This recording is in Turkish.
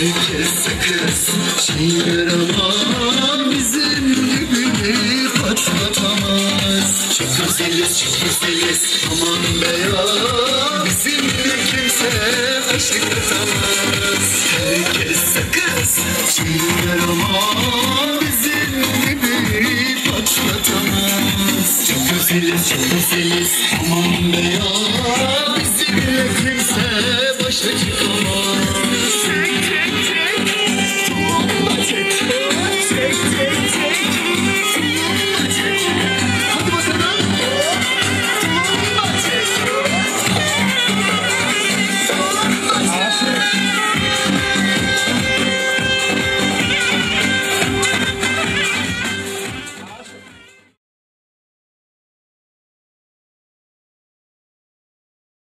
Herkes sakız çiğner ama Bizim gibini patlatamaz Çok güzeliz çok güzeliz Aman be ya Bizimle kimse aşık atamaz Herkes sakız çiğner ama Monday. Mundo.